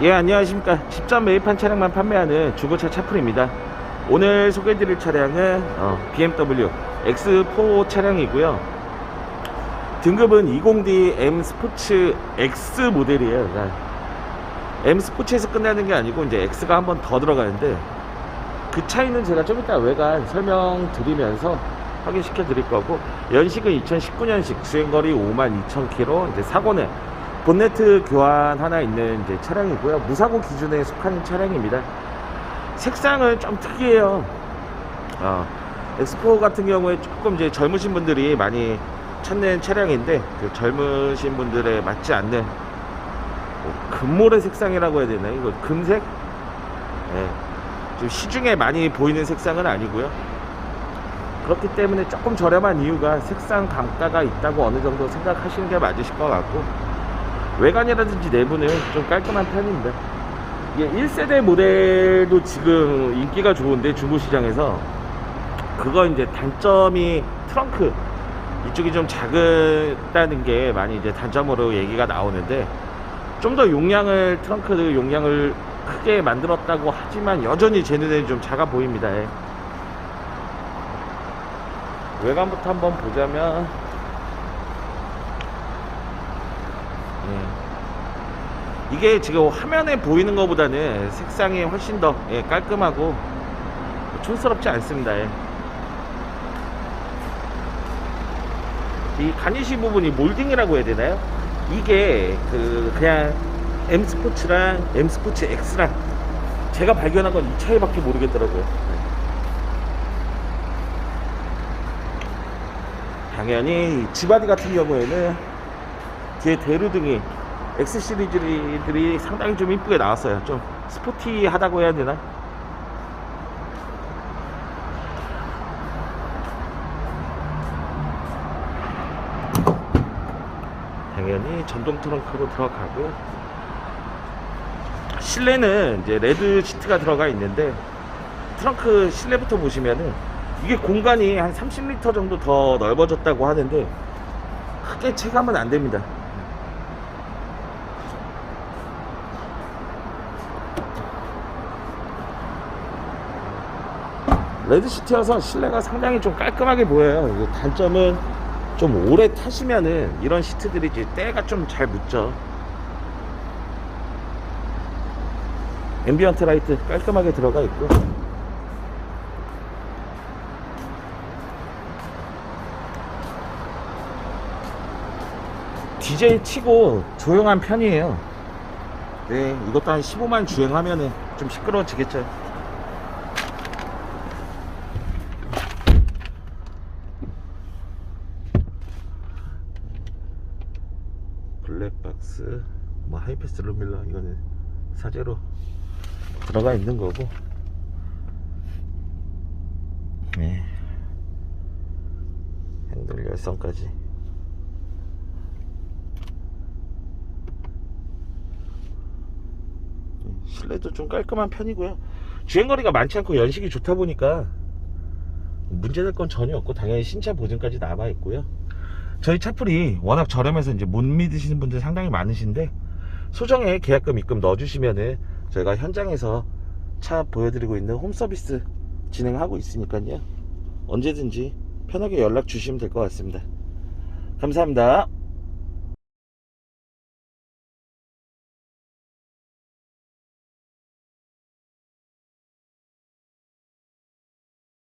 예 안녕하십니까. 10점 매입한 차량만 판매하는 중고차 차풀입니다. 오늘 소개해드릴 차량은 어, BMW X4 차량이고요. 등급은 20D M 스포츠 X 모델이에요. 그러니까 M 스포츠에서 끝나는 게 아니고 이제 X가 한 번 더 들어가는데 그 차이는 제가 좀 이따 외관 설명드리면서 확인시켜 드릴 거고 연식은 2019년식 주행거리 52,000km 이제 사고는 본네트 교환 하나 있는 이제 차량이고요. 무사고 기준에 속하는 차량입니다. 색상은 좀 특이해요. 어, 엑스포 같은 경우에 조금 이제 젊으신 분들이 많이 찾는 차량인데 그 젊으신 분들에 맞지 않는 뭐 금모래 색상이라고 해야 되나요? 이거 금색? 예. 좀 시중에 많이 보이는 색상은 아니고요. 그렇기 때문에 조금 저렴한 이유가 색상 감가가 있다고 어느 정도 생각하시는 게 맞으실 것 같고 외관이라든지 내부는 좀 깔끔한 편입니다. 이게 1세대 모델도 지금 인기가 좋은데 중고시장에서 그거 이제 단점이 트렁크 이쪽이 좀 작다는 게 많이 이제 단점으로 얘기가 나오는데 좀 더 용량을 트렁크 용량을 크게 만들었다고 하지만 여전히 제 눈에는 좀 작아 보입니다. 예. 외관부터 한번 보자면 예. 이게 지금 화면에 보이는 것보다는 색상이 훨씬 더 예, 깔끔하고 촌스럽지 않습니다. 예. 이 가니시 부분이 몰딩이라고 해야 되나요? 이게 그 그냥 M 스포츠랑 M 스포츠 X랑 제가 발견한 건 이 차이밖에 모르겠더라고요. 당연히 지바디 같은 경우에는 뒤에 대루등이 X 시리즈들이 상당히 좀 이쁘게 나왔어요. 좀 스포티하다고 해야 되나? 당연히 전동 트렁크로 들어가고 실내는 이제 레드 시트가 들어가 있는데 트렁크 실내부터 보시면은 이게 공간이 한 30m 정도 더 넓어졌다고 하는데 크게 체감은 안 됩니다. 레드 시트여서 실내가 상당히 좀 깔끔하게 보여요. 단점은 좀 오래 타시면은 이런 시트들이 이제 때가 좀 잘 묻죠. 앰비언트 라이트 깔끔하게 들어가 있고 DJ 치고 조용한 편이에요. 네, 이것도 한 15만 주행하면은 좀 시끄러워지겠죠. 블랙박스, 뭐 하이패스 루밀러 이거는 사제로 들어가 있는 거고. 네. 핸들 열선까지. 실내도 좀 깔끔한 편이고요. 주행거리가 많지 않고 연식이 좋다 보니까 문제될 건 전혀 없고 당연히 신차 보증까지 남아 있고요. 저희 차풀이 워낙 저렴해서 이제 못 믿으시는 분들 상당히 많으신데 소정에 계약금 입금 넣어주시면은 저희가 현장에서 차 보여드리고 있는 홈 서비스 진행하고 있으니까요. 언제든지 편하게 연락 주시면 될 것 같습니다. 감사합니다.